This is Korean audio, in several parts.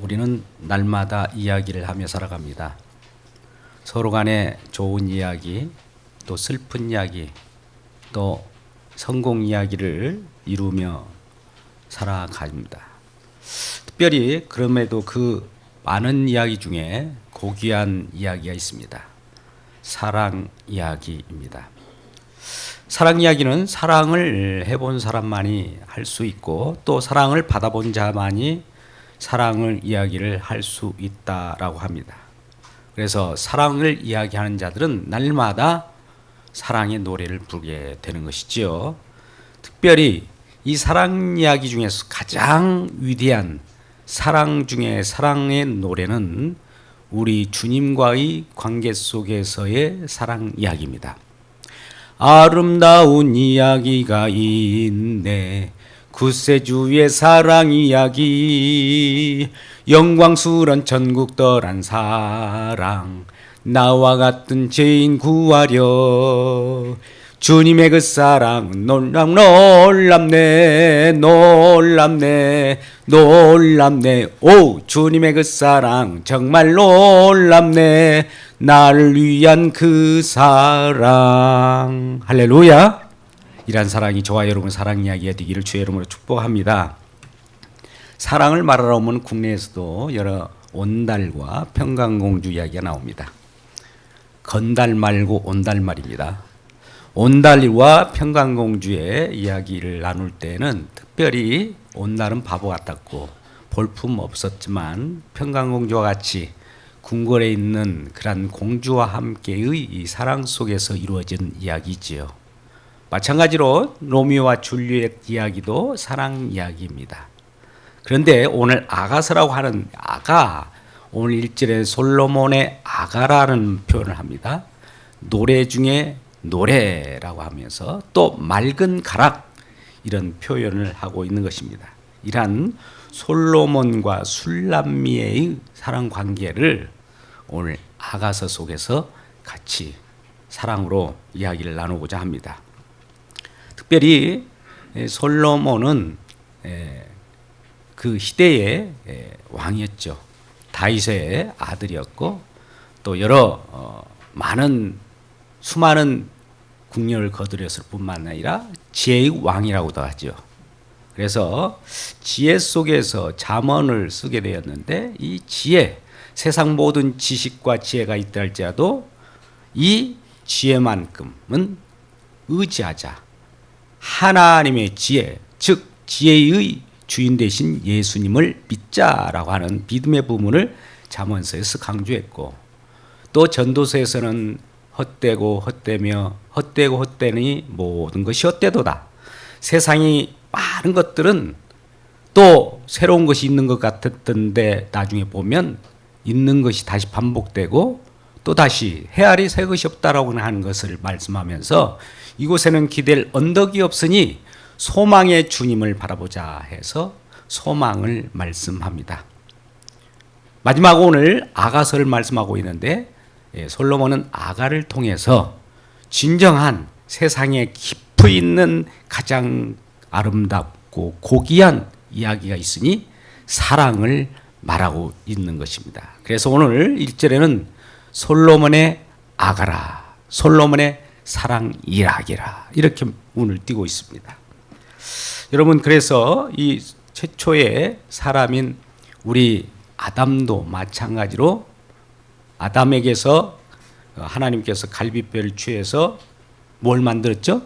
우리는 날마다 이야기를 하며 살아갑니다. 서로 간에 좋은 이야기, 또 슬픈 이야기, 또 성공 이야기를 이루며 살아갑니다. 특별히 그럼에도 그 많은 이야기 중에 고귀한 이야기가 있습니다. 사랑 이야기입니다. 사랑 이야기는 사랑을 해본 사람만이 할 수 있고 또 사랑을 받아본 자만이 사랑을 이야기를 할 수 있다라고 합니다. 그래서 사랑을 이야기하는 자들은 날마다 사랑의 노래를 부르게 되는 것이지요. 특별히 이 사랑 이야기 중에서 가장 위대한 사랑 중에 사랑의 노래는 우리 주님과의 관계 속에서의 사랑 이야기입니다. 아름다운 이야기가 있네. 구세주의 사랑 이야기. 영광스런 천국 떠난 사랑. 나와 같은 죄인 구하려. 주님의 그 사랑은 놀랍 놀랍네 놀랍네 놀랍네 오 주님의 그 사랑 정말 놀랍네 나를 위한 그 사랑 할렐루야 이란 사랑이 저와 여러분 사랑 이야기가 되기를 주의 이름으로 축복합니다. 사랑을 말하러 오면 국내에서도 여러 온달과 평강공주 이야기가 나옵니다. 건달 말고 온달 말입니다. 온달과 평강공주의 이야기를 나눌 때는 특별히 온달은 바보 같았고 볼품 없었지만 평강공주와 같이 궁궐에 있는 그런 공주와 함께의 이 사랑 속에서 이루어진 이야기지요. 마찬가지로 로미오와 줄리엣 이야기도 사랑 이야기입니다. 그런데 오늘 아가서라고 하는 아가 오늘 일절에 솔로몬의 아가라는 표현을 합니다. 노래 중에 노래라고 하면서 또 맑은 가락 이런 표현을 하고 있는 것입니다. 이러한 솔로몬과 술람미의 사랑 관계를 오늘 아가서 속에서 같이 사랑으로 이야기를 나누고자 합니다. 특별히 솔로몬은 그 시대의 왕이었죠. 다윗의 아들이었고 또 여러 어, 많은 수많은 국력을 거두렸을 뿐만 아니라 지혜의 왕이라고도 하죠. 그래서 지혜 속에서 잠언을 쓰게 되었는데 이 지혜, 세상 모든 지식과 지혜가 있다 할지라도 이 지혜만큼은 의지하자. 하나님의 지혜, 즉 지혜의 주인 되신 예수님을 믿자라고 하는 믿음의 부분을 잠언서에서 강조했고 또 전도서에서는 헛되고 헛되며 헛되고 헛되니 모든 것이 헛되도다. 세상이 많은 것들은 또 새로운 것이 있는 것 같았던데 나중에 보면 있는 것이 다시 반복되고 또 다시 헤아리 새 것이 없다라고 하는 것을 말씀하면서 이곳에는 기댈 언덕이 없으니 소망의 주님을 바라보자 해서 소망을 말씀합니다. 마지막 오늘 아가서를 말씀하고 있는데 예, 솔로몬은 아가를 통해서 진정한 세상에 깊이 있는 가장 아름답고 고귀한 이야기가 있으니 사랑을 말하고 있는 것입니다. 그래서 오늘 1절에는 솔로몬의 아가라, 솔로몬의 사랑 이야기라 이렇게 문을 띄고 있습니다. 여러분 그래서 이 최초의 사람인 우리 아담도 마찬가지로 아담에게서 하나님께서 갈비뼈를 취해서 뭘 만들었죠?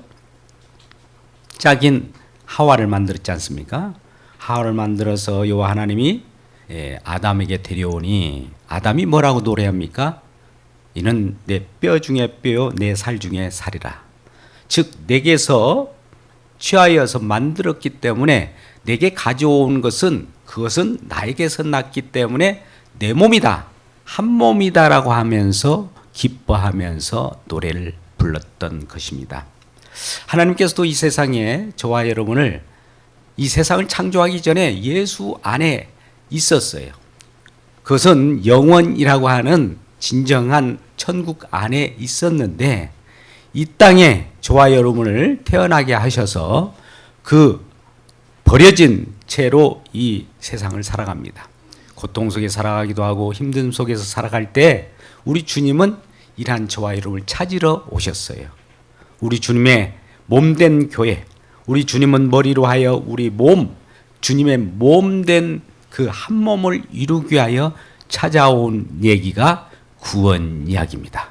짝인 하와를 만들었지 않습니까? 하와를 만들어서 여호와 하나님이 예, 아담에게 데려오니 아담이 뭐라고 노래합니까? 이는 내 뼈 중에 뼈요 내 살 중에 살이라. 즉 내게서 취하여서 만들었기 때문에 내게 가져온 것은 그것은 나에게서 났기 때문에 내 몸이다. 한 몸이다라고 하면서 기뻐하면서 노래를 불렀던 것입니다. 하나님께서도 이 세상에 저와 여러분을 이 세상을 창조하기 전에 예수 안에 있었어요. 그것은 영원이라고 하는 진정한 천국 안에 있었는데 이 땅에 저와 여러분을 태어나게 하셔서 그 버려진 채로 이 세상을 살아갑니다. 고통 속에 살아가기도 하고 힘든 속에서 살아갈 때 우리 주님은 이러한 저와 여러분을 찾으러 오셨어요. 우리 주님의 몸된 교회, 우리 주님은 머리로 하여 우리 몸, 주님의 몸된 그 한 몸을 이루기 위하여 찾아온 얘기가 구원 이야기입니다.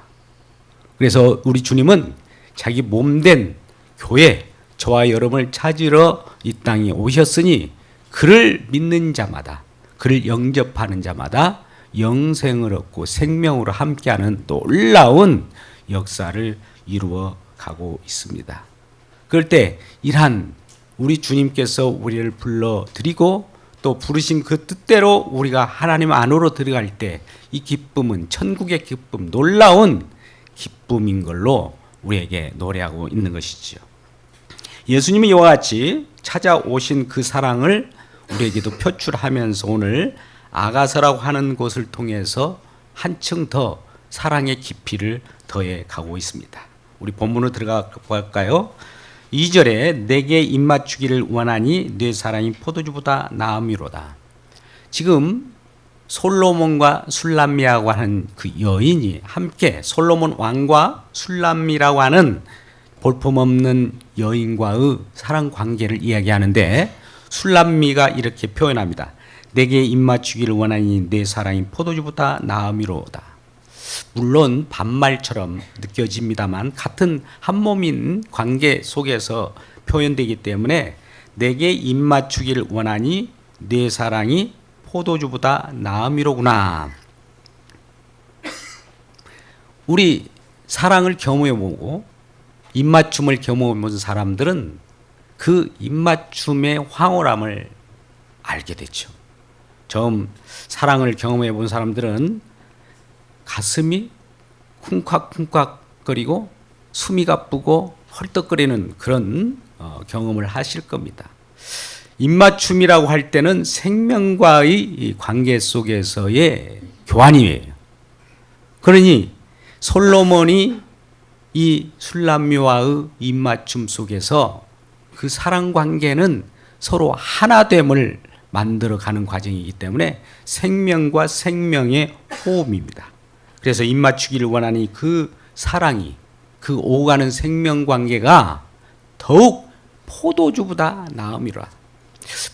그래서 우리 주님은 자기 몸된 교회, 저와 여러분을 찾으러 이 땅에 오셨으니 그를 믿는 자마다, 그를 영접하는 자마다 영생을 얻고 생명으로 함께하는 놀라운 역사를 이루어 가고 있습니다. 그럴 때 이러한 우리 주님께서 우리를 불러 드리고 또 부르신 그 뜻대로 우리가 하나님 안으로 들어갈 때 이 기쁨은 천국의 기쁨, 놀라운 기쁨인 걸로 우리에게 노래하고 있는 것이지요. 예수님이 이와 같이 찾아오신 그 사랑을 우리에게도 표출하면서 오늘 아가서라고 하는 곳을 통해서 한층 더 사랑의 깊이를 더해 가고 있습니다. 우리 본문으로 들어가 볼까요? 2절에 내게 입맞추기를 원하니 내 사랑이 포도주보다 나음이로다. 지금 솔로몬과 술람미라고 하는 그 여인이 함께 솔로몬 왕과 술람미라고 하는 볼품없는 여인과의 사랑 관계를 이야기하는데 술람미가 이렇게 표현합니다. 내게 입맞추기를 원하니 내 사랑이 포도주보다 나음이로다. 물론 반말처럼 느껴집니다만 같은 한 몸인 관계 속에서 표현되기 때문에 내게 입맞추기를 원하니 내 사랑이 포도주보다 나음이로구나. 우리 사랑을 경험해보고 입맞춤을 경험해본 사람들은 그 입맞춤의 황홀함을 알게 되죠. 처음 사랑을 경험해본 사람들은 가슴이 쿵콱쿵콱거리고 숨이 가쁘고 헐떡거리는 그런 어, 경험을 하실 겁니다. 입맞춤이라고 할 때는 생명과의 관계 속에서의 교환이에요. 그러니 솔로몬이 이 술람미와의 입맞춤 속에서 그 사랑 관계는 서로 하나됨을 만들어 가는 과정이기 때문에 생명과 생명의 호흡입니다. 그래서 입맞추기를 원하니 그 사랑이 그 오가는 생명 관계가 더욱 포도주보다 나음이라.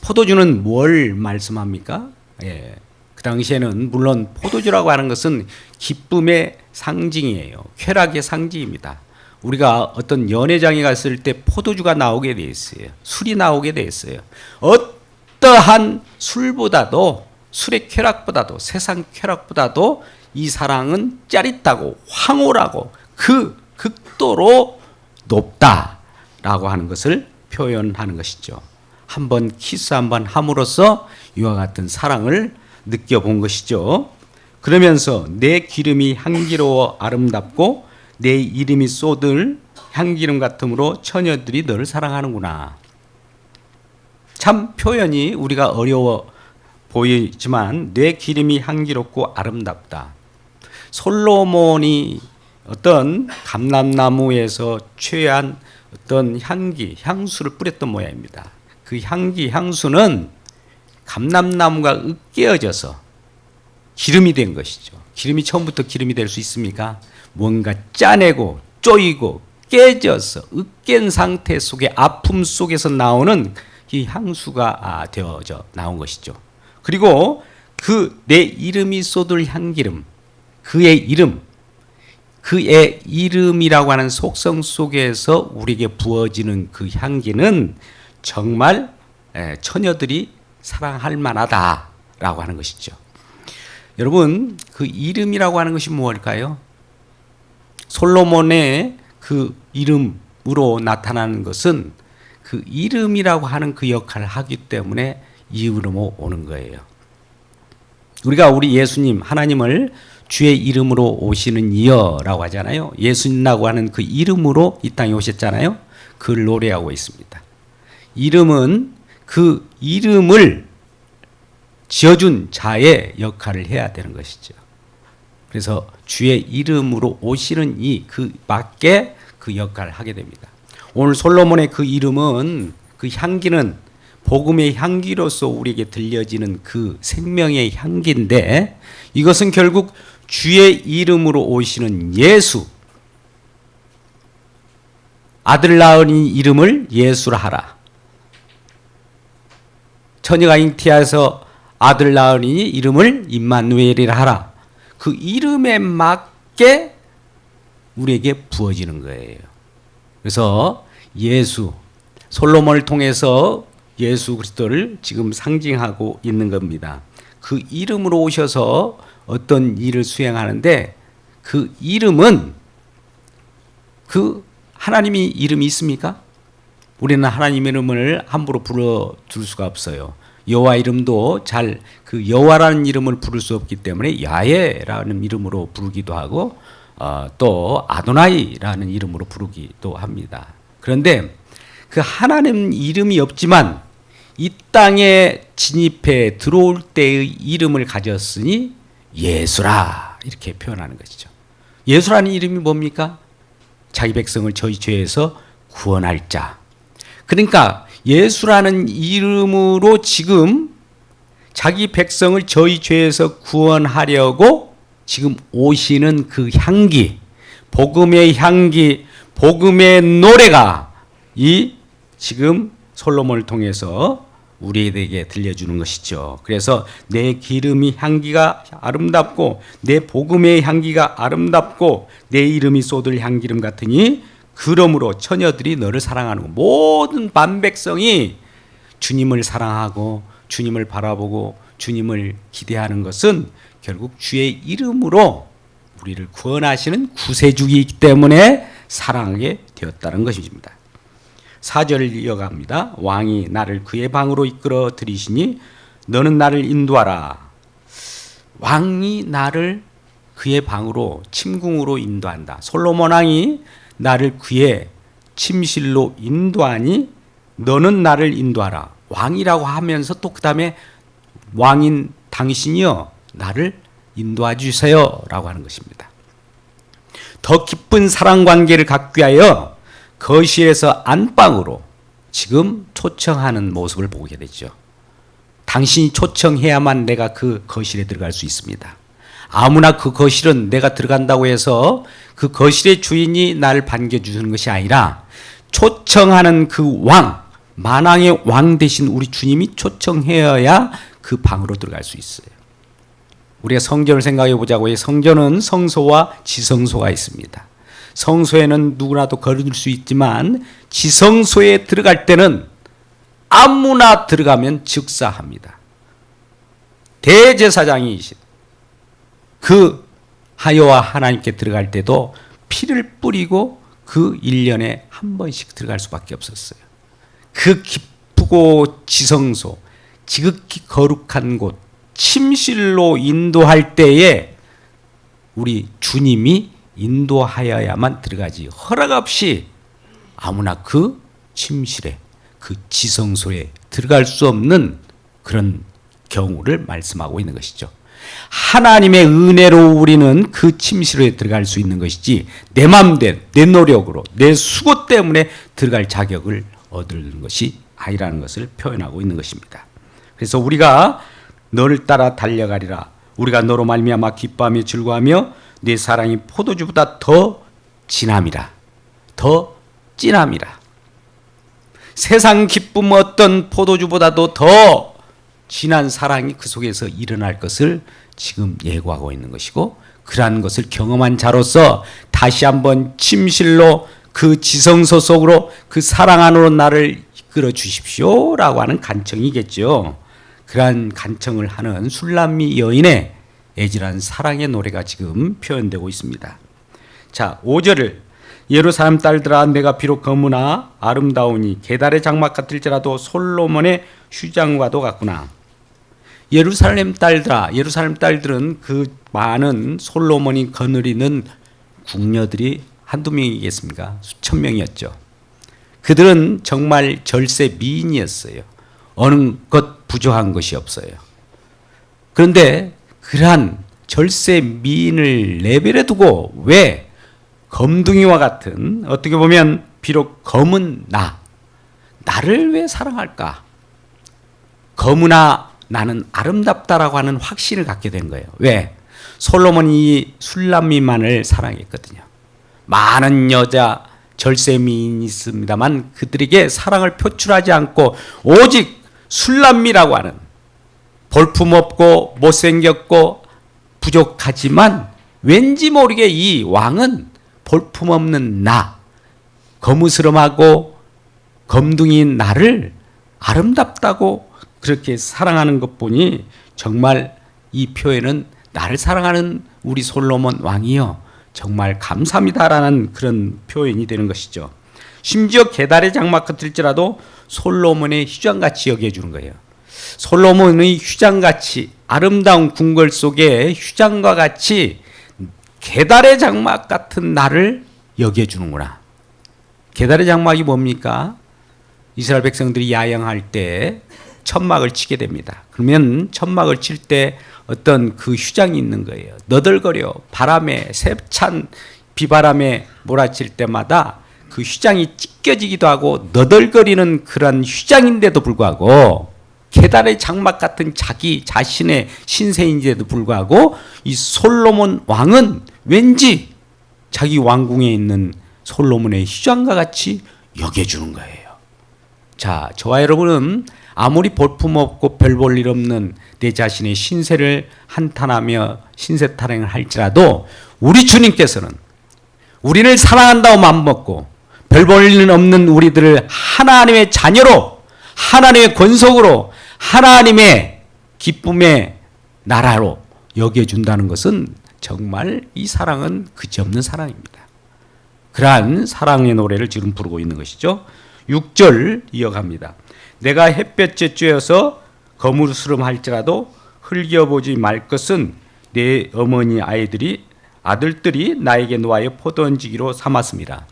포도주는 뭘 말씀합니까? 예. 그 당시에는 물론 포도주라고 하는 것은 기쁨의 상징이에요. 쾌락의 상징입니다. 우리가 어떤 연회장에 갔을 때 포도주가 나오게 돼 있어요. 술이 나오게 돼 있어요. 어떠한 술보다도 술의 쾌락보다도 세상 쾌락보다도 이 사랑은 짜릿하고 황홀하고 그 극도로 높다라고 하는 것을 표현하는 것이죠. 한번 키스 한번 함으로써 이와 같은 사랑을 느껴본 것이죠. 그러면서 내 기름이 향기로워 아름답고 내 이름이 쏟을 향기름 같으므로 처녀들이 너를 사랑하는구나. 참 표현이 우리가 어려워 보이지만 내 기름이 향기롭고 아름답다. 솔로몬이 어떤 감람나무에서 취한 어떤 향기, 향수를 뿌렸던 모양입니다. 그 향기, 향수는 감람나무가 으깨어져서 기름이 된 것이죠. 기름이 처음부터 기름이 될 수 있습니까? 뭔가 짜내고 쪼이고 깨져서 으깬 상태 속에 아픔 속에서 나오는 이 향수가 아, 되어져 나온 것이죠. 그리고 그 내 이름이 쏟을 향기름, 그의 이름, 그의 이름이라고 하는 속성 속에서 우리에게 부어지는 그 향기는 정말 처녀들이 사랑할 만하다라고 하는 것이죠. 여러분, 그 이름이라고 하는 것이 무엇일까요? 솔로몬의 그 이름으로 나타나는 것은 그 이름이라고 하는 그 역할을 하기 때문에 이름으로 오는 거예요. 우리가 우리 예수님, 하나님을 주의 이름으로 오시는 이여라고 하잖아요. 예수님이라고 하는 그 이름으로 이 땅에 오셨잖아요. 그걸 노래하고 있습니다. 이름은 그 이름을 지어준 자의 역할을 해야 되는 것이죠. 그래서 주의 이름으로 오시는 이 그 맞게 그 역할을 하게 됩니다. 오늘 솔로몬의 그 이름은 그 향기는 복음의 향기로서 우리에게 들려지는 그 생명의 향기인데 이것은 결국 주의 이름으로 오시는 예수 아들 낳으니 이름을 예수라 하라. 처녀가 잉태해서 아들 낳으니 이름을 임마누엘이라 하라. 그 이름에 맞게 우리에게 부어지는 거예요. 그래서 예수 솔로몬을 통해서 예수 그리스도를 지금 상징하고 있는 겁니다. 그 이름으로 오셔서 어떤 일을 수행하는데 그 이름은 그 하나님이 이름이 있습니까? 우리는 하나님 이름을 함부로 불러 줄 수가 없어요. 여호와 이름도 잘 그 여호와라는 이름을 부를 수 없기 때문에 야훼라는 이름으로 부르기도 하고 어, 또 아도나이라는 이름으로 부르기도 합니다. 그런데 그 하나님 이름이 없지만 이 땅에 진입해 들어올 때의 이름을 가졌으니 예수라 이렇게 표현하는 것이죠. 예수라는 이름이 뭡니까? 자기 백성을 저희 죄에서 구원할 자. 그러니까 예수라는 이름으로 지금 자기 백성을 저희 죄에서 구원하려고 지금 오시는 그 향기, 복음의 향기, 복음의 노래가 이 지금 솔로몬을 통해서 우리에게 들려주는 것이죠. 그래서 내 기름이 향기가 아름답고 내 복음의 향기가 아름답고 내 이름이 쏟을 향기름 같으니 그러므로 처녀들이 너를 사랑하는 거. 모든 반백성이 주님을 사랑하고 주님을 바라보고 주님을 기대하는 것은 결국 주의 이름으로 우리를 구원하시는 구세주이기 때문에 사랑하게 되었다는 것입니다. 사절을 이어갑니다. 왕이 나를 그의 방으로 이끌어 들이시니 너는 나를 인도하라. 왕이 나를 그의 방으로 침궁으로 인도한다. 솔로몬 왕이 나를 그의 침실로 인도하니 너는 나를 인도하라. 왕이라고 하면서 또 그다음에 왕인 당신이여 나를 인도해 주세요라고 하는 것입니다. 더 깊은 사랑 관계를 갖기 위하여 거실에서 안방으로 지금 초청하는 모습을 보게 되죠. 당신이 초청해야만 내가 그 거실에 들어갈 수 있습니다. 아무나 그 거실은 내가 들어간다고 해서 그 거실의 주인이 나를 반겨주는 것이 아니라 초청하는 그 왕, 만왕의 왕 대신 우리 주님이 초청해야 그 방으로 들어갈 수 있어요. 우리가 성전을 생각해 보자고 해 성전은 성소와 지성소가 있습니다. 성소에는 누구나도 걸을 수 있지만 지성소에 들어갈 때는 아무나 들어가면 즉사합니다. 대제사장이신 그 하여와 하나님께 들어갈 때도 피를 뿌리고 그 1년에 한 번씩 들어갈 수밖에 없었어요. 그 깊고 지성소, 지극히 거룩한 곳, 침실로 인도할 때에 우리 주님이 인도하여야만 들어가지 허락 없이 아무나 그 침실에 그 지성소에 들어갈 수 없는 그런 경우를 말씀하고 있는 것이죠. 하나님의 은혜로 우리는 그 침실에 들어갈 수 있는 것이지 내 맘대로 내 노력으로 내 수고 때문에 들어갈 자격을 얻는 것이 아니라는 것을 표현하고 있는 것입니다. 그래서 우리가 너를 따라 달려가리라 우리가 너로 말미암아 기뻐하며 즐거하며 네 사랑이 포도주보다 더 진함이라 더 진함이라 세상 기쁨 어떤 포도주보다도 더 진한 사랑이 그 속에서 일어날 것을 지금 예고하고 있는 것이고 그러한 것을 경험한 자로서 다시 한번 침실로 그 지성소 속으로 그 사랑 안으로 나를 이끌어 주십시오라고 하는 간청이겠죠. 그러한 간청을 하는 술람미 여인의 애절한 사랑의 노래가 지금 표현되고 있습니다. 자, 5절을 예루살렘 딸들아 내가 비록 거무나 아름다우니 계달의 장막 같을지라도 솔로몬의 휴장과도 같구나. 예루살렘 딸들아 예루살렘 딸들은 그 많은 솔로몬이 거느리는 궁녀들이 한두 명이겠습니까? 수천 명이었죠. 그들은 정말 절세 미인이었어요. 어느 것 부족한 것이 없어요. 그런데 그러한 절세 미인을 레벨에 두고 왜 검둥이와 같은 어떻게 보면 비록 검은 나 나를 왜 사랑할까? 거무나 나는 아름답다라고 하는 확신을 갖게 된 거예요. 왜? 솔로몬이 술람미만을 사랑했거든요. 많은 여자 절세미인이 있습니다만 그들에게 사랑을 표출하지 않고 오직 술람미라고 하는 볼품없고 못생겼고 부족하지만 왠지 모르게 이 왕은 볼품없는 나 거무스름하고 검둥이인 나를 아름답다고 그렇게 사랑하는 것 보니 정말 이 표현은 나를 사랑하는 우리 솔로몬 왕이요 정말 감사합니다라는 그런 표현이 되는 것이죠. 심지어 계달의 장막 같을지라도 솔로몬의 휴장같이 여겨주는 거예요. 솔로몬의 휴장같이 아름다운 궁궐 속에 휴장과 같이 계달의 장막 같은 나를 여겨주는구나. 계달의 장막이 뭡니까? 이스라엘 백성들이 야영할 때 천막을 치게 됩니다. 그러면 천막을 칠 때 어떤 그 휴장이 있는 거예요. 너덜거려 바람에 세찬 비바람에 몰아칠 때마다 그 휴장이 찢겨지기도 하고 너덜거리는 그런 휴장인데도 불구하고 계달의 장막 같은 자기 자신의 신세인데도 불구하고 이 솔로몬 왕은 왠지 자기 왕궁에 있는 솔로몬의 휴장과 같이 여겨주는 거예요. 자, 저와 여러분은 아무리 볼품없고 별 볼 일 없는 내 자신의 신세를 한탄하며 신세 타령을 할지라도 우리 주님께서는 우리를 사랑한다고 맘먹고 별 볼일 없는 우리들을 하나님의 자녀로 하나님의 권속으로 하나님의 기쁨의 나라로 여겨준다는 것은 정말 이 사랑은 그지없는 사랑입니다. 그러한 사랑의 노래를 지금 부르고 있는 것이죠. 6절 이어갑니다. 내가 햇볕에 쬐어서 거무스름 할지라도 흘겨보지 말 것은 내 어머니 아이들이 아들들이 나에게 놓아여 포도원지기로 삼았습니다.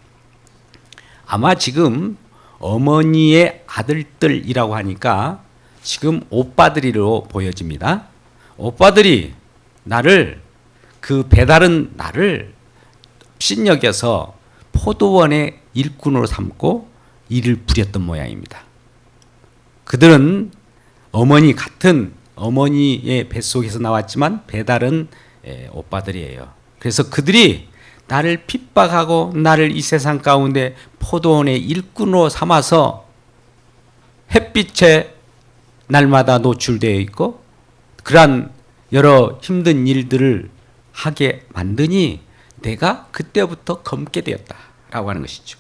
아마 지금 어머니의 아들들이라고 하니까 지금 오빠들이로 보여집니다. 오빠들이 나를 그 배다른 나를 신여겨서 포도원의 일꾼으로 삼고 일을 부렸던 모양입니다. 그들은 어머니 같은 어머니의 뱃속에서 나왔지만 배다른 에, 오빠들이에요. 그래서 그들이 나를 핍박하고 나를 이 세상 가운데 포도원의 일꾼으로 삼아서 햇빛에 날마다 노출되어 있고 그러한 여러 힘든 일들을 하게 만드니 내가 그때부터 검게 되었다라고 하는 것이죠.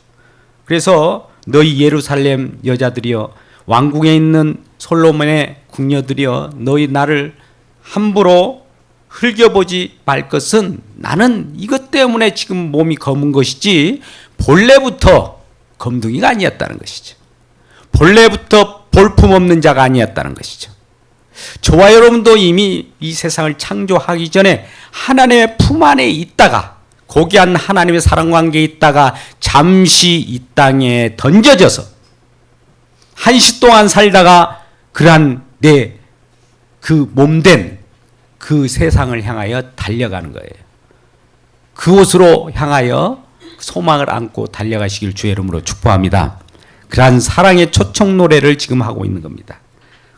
그래서 너희 예루살렘 여자들이여 왕궁에 있는 솔로몬의 궁녀들이여 너희 나를 함부로 흘겨보지 말 것은 나는 이것 때문에 지금 몸이 검은 것이지 본래부터 검둥이가 아니었다는 것이죠. 본래부터 볼품 없는 자가 아니었다는 것이죠. 저와 여러분도 이미 이 세상을 창조하기 전에 하나님의 품 안에 있다가 고귀한 하나님의 사랑 관계에 있다가 잠시 이 땅에 던져져서 한시 동안 살다가 그러한 내 그 몸된 그 세상을 향하여 달려가는 거예요. 그곳으로 향하여 소망을 안고 달려가시길 주의 이름으로 축복합니다. 그러한 사랑의 초청 노래를 지금 하고 있는 겁니다.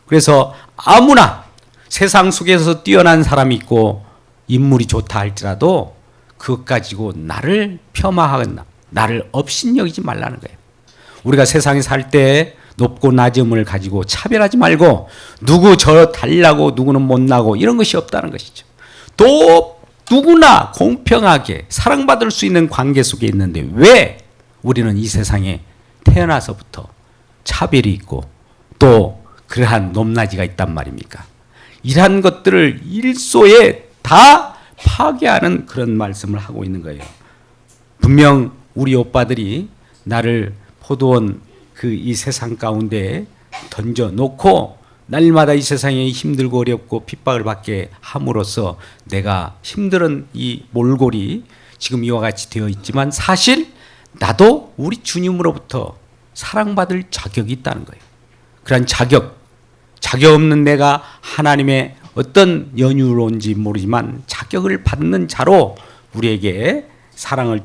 그래서 아무나 세상 속에서 뛰어난 사람이 있고 인물이 좋다 할지라도 그것 가지고 나를 폄하하거나 나를 업신여기지 말라는 거예요. 우리가 세상에 살 때 높고 낮음을 가지고 차별하지 말고 누구 저 달라고 누구는 못나고 이런 것이 없다는 것이죠. 또 누구나 공평하게 사랑받을 수 있는 관계 속에 있는데 왜 우리는 이 세상에 태어나서부터 차별이 있고 또 그러한 높낮이가 있단 말입니까? 이러한 것들을 일소에 다 파괴하는 그런 말씀을 하고 있는 거예요. 분명 우리 오빠들이 나를 포도원 그 이 세상 가운데 던져 놓고 날마다 이 세상에 힘들고 어렵고 핍박을 받게 함으로써 내가 힘든 이 몰골이 지금 이와 같이 되어 있지만 사실 나도 우리 주님으로부터 사랑받을 자격이 있다는 거예요. 그런 자격, 자격 없는 내가 하나님의 어떤 연유로인지 모르지만 자격을 받는 자로 우리에게 사랑을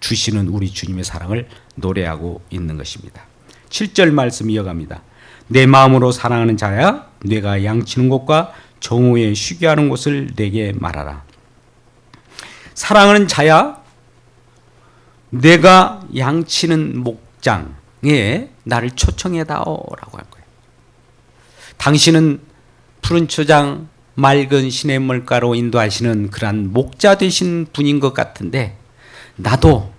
주시는 우리 주님의 사랑을 노래하고 있는 것입니다. 7절 말씀 이어갑니다. 내 마음으로 사랑하는 자야 내가 양치는 곳과 정오에 쉬게 하는 곳을 내게 말하라. 사랑하는 자야 내가 양치는 목장에 나를 초청해다오라고 할 거예요. 당신은 푸른 초장 맑은 시냇물가로 인도하시는 그러한 목자 되신 분인 것 같은데 나도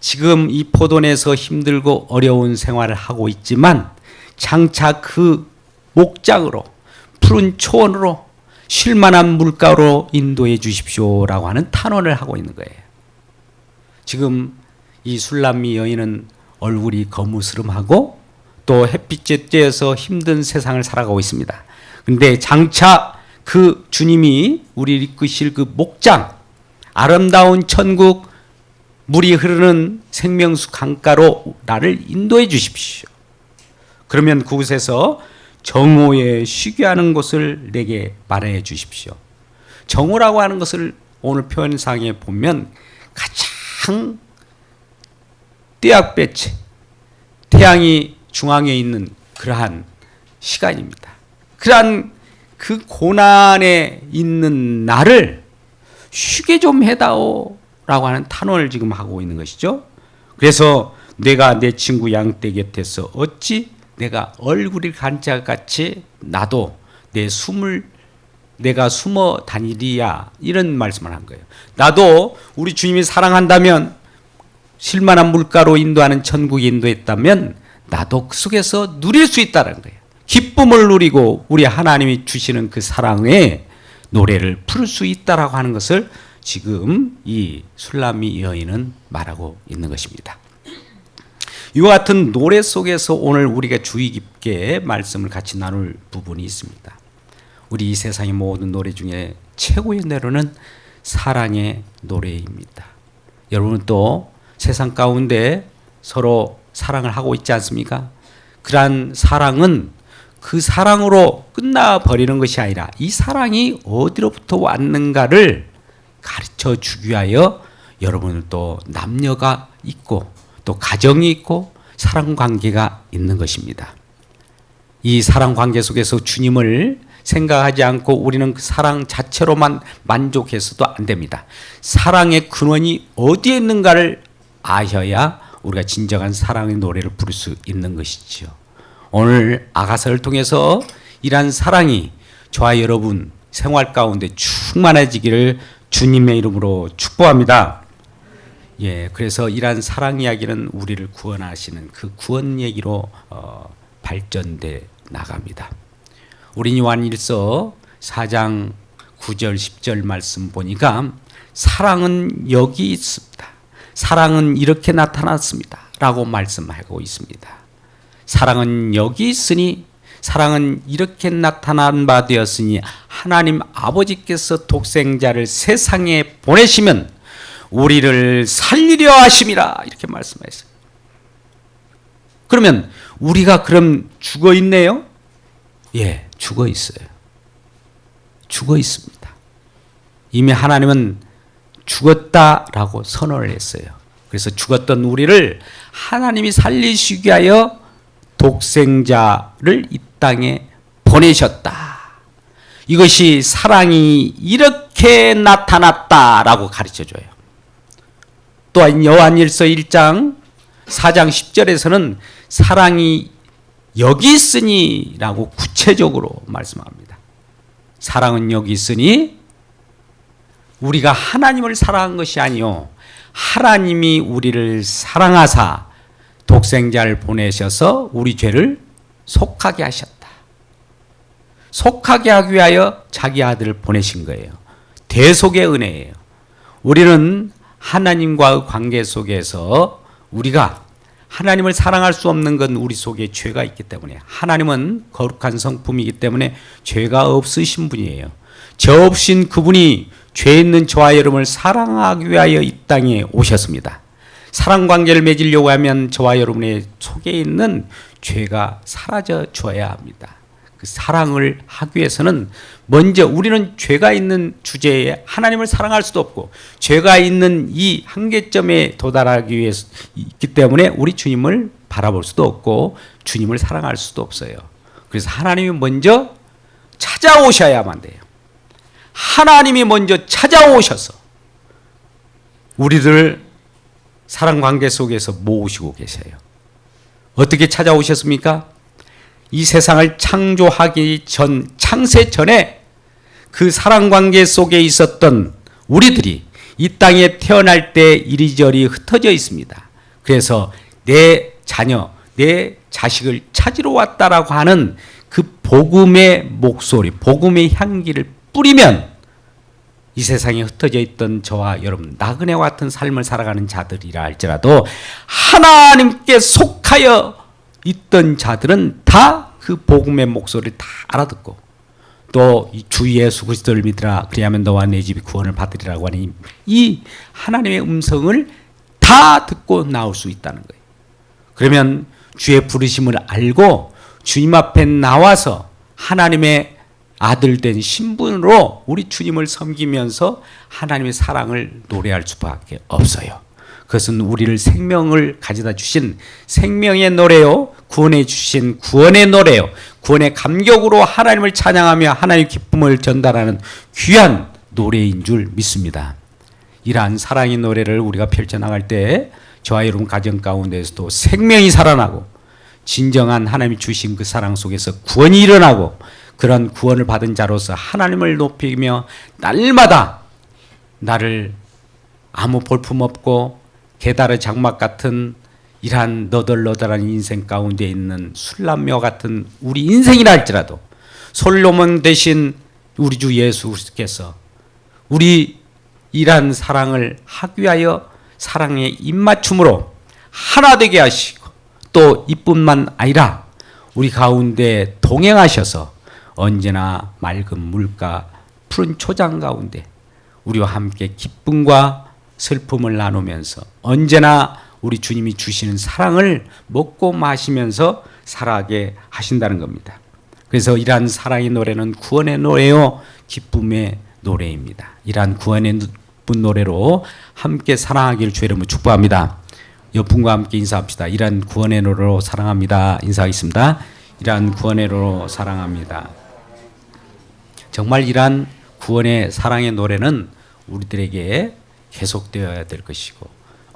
지금 이 포도내에서 힘들고 어려운 생활을 하고 있지만 장차 그 목장으로 푸른 초원으로 쉴만한 물가로 인도해 주십시오라고 하는 탄원을 하고 있는 거예요. 지금 이 술람미 여인은 얼굴이 거무스름하고 또 햇빛에 쬐어서 힘든 세상을 살아가고 있습니다. 근데 장차 그 주님이 우리를 이끄실 그 목장 아름다운 천국 물이 흐르는 생명수 강가로 나를 인도해 주십시오. 그러면 그곳에서 정오에 쉬게 하는 곳을 내게 말해 주십시오. 정오라고 하는 것을 오늘 표현상에 보면 가장 떼약볕에 태양이 중앙에 있는 그러한 시간입니다. 그러한 그 고난에 있는 나를 쉬게 좀 해다오 라고 하는 탄원을 지금 하고 있는 것이죠. 그래서 내가 내 친구 양떼 곁에서 어찌 내가 얼굴이 간자같이 나도 내 숨을 내가 숨어 다니리야 이런 말씀을 한 거예요. 나도 우리 주님이 사랑한다면 실만한 물가로 인도하는 천국에 인도했다면 나도 그 속에서 누릴 수 있다는 거예요. 기쁨을 누리고 우리 하나님이 주시는 그 사랑의 노래를 부를 수 있다라고 하는 것을 지금 이 술라미 여인은 말하고 있는 것입니다. 이와 같은 노래 속에서 오늘 우리가 주의 깊게 말씀을 같이 나눌 부분이 있습니다. 우리 이 세상의 모든 노래 중에 최고의 노래는 사랑의 노래입니다. 여러분은 또 세상 가운데 서로 사랑을 하고 있지 않습니까? 그러한 사랑은 그 사랑으로 끝나버리는 것이 아니라 이 사랑이 어디로부터 왔는가를 가르쳐 주기 위하여 여러분은 또 남녀가 있고 또 가정이 있고 사랑 관계가 있는 것입니다. 이 사랑 관계 속에서 주님을 생각하지 않고 우리는 그 사랑 자체로만 만족해서도 안 됩니다. 사랑의 근원이 어디에 있는가를 아셔야 우리가 진정한 사랑의 노래를 부를 수 있는 것이지요. 오늘 아가서를 통해서 이러한 사랑이 저와 여러분 생활 가운데 충만해지기를 주님의 이름으로 축복합니다. 예, 그래서 이러한 사랑 이야기는 우리를 구원하시는 그 구원 얘기로 어, 발전돼 나갑니다. 우리 요한일서 4장 9절 10절 말씀 보니까 사랑은 여기 있습니다. 사랑은 이렇게 나타났습니다. 라고 말씀하고 있습니다. 사랑은 여기 있으니 사랑은 이렇게 나타난 바 되었으니 하나님 아버지께서 독생자를 세상에 보내시면 우리를 살리려 하심이라 이렇게 말씀하셨어요. 그러면 우리가 그럼 죽어 있네요? 예, 죽어 있어요. 죽어 있습니다. 이미 하나님은 죽었다라고 선언을 했어요. 그래서 죽었던 우리를 하나님이 살리시기 위하여 독생자를 이 땅에 보내셨다. 이것이 사랑이 이렇게 나타났다라고 가르쳐 줘요. 또한 요한일서 1장 4장 10절에서는 사랑이 여기 있으니라고 구체적으로 말씀합니다. 사랑은 여기 있으니 우리가 하나님을 사랑한 것이 아니요 하나님이 우리를 사랑하사 독생자를 보내셔서 우리 죄를 속하게 하셨다. 속하게 하기 위하여 자기 아들을 보내신 거예요. 대속의 은혜예요. 우리는 하나님과의 관계 속에서 우리가 하나님을 사랑할 수 없는 건 우리 속에 죄가 있기 때문에 하나님은 거룩한 성품이기 때문에 죄가 없으신 분이에요. 죄 없인 그분이 죄 있는 저와 여러분을 사랑하기 위하여 이 땅에 오셨습니다. 사랑 관계를 맺으려고 하면 저와 여러분의 속에 있는 죄가 사라져 줘야 합니다. 그 사랑을 하기 위해서는 먼저 우리는 죄가 있는 주제에 하나님을 사랑할 수도 없고 죄가 있는 이 한계점에 도달하기 위해서 있기 때문에 우리 주님을 바라볼 수도 없고 주님을 사랑할 수도 없어요. 그래서 하나님이 먼저 찾아오셔야만 돼요. 하나님이 먼저 찾아오셔서 우리를 사랑 관계 속에서 모으시고 계세요. 어떻게 찾아오셨습니까? 이 세상을 창조하기 전 창세 전에 그 사랑 관계 속에 있었던 우리들이 이 땅에 태어날 때 이리저리 흩어져 있습니다. 그래서 내 자녀, 내 자식을 찾으러 왔다라고 하는 그 복음의 목소리, 복음의 향기를 뿌리면 이 세상에 흩어져 있던 저와 여러분 나그네와 같은 삶을 살아가는 자들이라 할지라도 하나님께 속하여 있던 자들은 다 그 복음의 목소리를 다 알아듣고 또 주 예수 그리스도를 믿으라 그리하면 너와 내 집이 구원을 받으리라고 하는 이 하나님의 음성을 다 듣고 나올 수 있다는 거예요. 그러면 주의 부르심을 알고 주님 앞에 나와서 하나님의 아들 된 신분으로 우리 주님을 섬기면서 하나님의 사랑을 노래할 수밖에 없어요. 그것은 우리를 생명을 가져다 주신 생명의 노래요. 구원해 주신 구원의 노래요. 구원의 감격으로 하나님을 찬양하며 하나님의 기쁨을 전달하는 귀한 노래인 줄 믿습니다. 이러한 사랑의 노래를 우리가 펼쳐나갈 때 저와 여러분 가정 가운데서도 생명이 살아나고 진정한 하나님이 주신 그 사랑 속에서 구원이 일어나고 그런 구원을 받은 자로서 하나님을 높이며 날마다 나를 아무 볼품 없고 개다르 장막 같은 이러한 너덜너덜한 인생 가운데 있는 술람며 같은 우리 인생이라 할지라도 솔로몬 대신 우리 주 예수 그리스도께서 우리 이러한 사랑을 하기 위하여 사랑의 입맞춤으로 하나 되게 하시고 또 이뿐만 아니라 우리 가운데 동행하셔서 언제나 맑은 물가 푸른 초장 가운데 우리와 함께 기쁨과 슬픔을 나누면서 언제나 우리 주님이 주시는 사랑을 먹고 마시면서 살아가게 하신다는 겁니다. 그래서 이러한 사랑의 노래는 구원의 노래요, 기쁨의 노래입니다. 이러한 구원의 노래로 함께 사랑하기를 주의 이름으로 축복합니다. 여풍과 함께 인사합시다. 이러한 구원의 노래로 사랑합니다. 인사하겠습니다. 이러한 구원의 노래로 사랑합니다. 정말 이러한 구원의 사랑의 노래는 우리들에게 계속되어야 될 것이고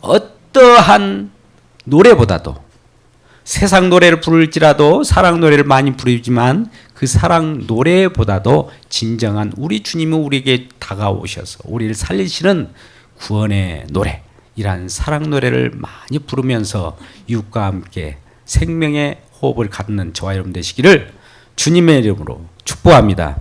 어떠한 노래보다도 세상 노래를 부를지라도 사랑 노래를 많이 부르지만 그 사랑 노래보다도 진정한 우리 주님은 우리에게 다가오셔서 우리를 살리시는 구원의 노래 이러한 사랑 노래를 많이 부르면서 이웃과 함께 생명의 호흡을 갖는 저와 여러분 되시기를 주님의 이름으로 축복합니다.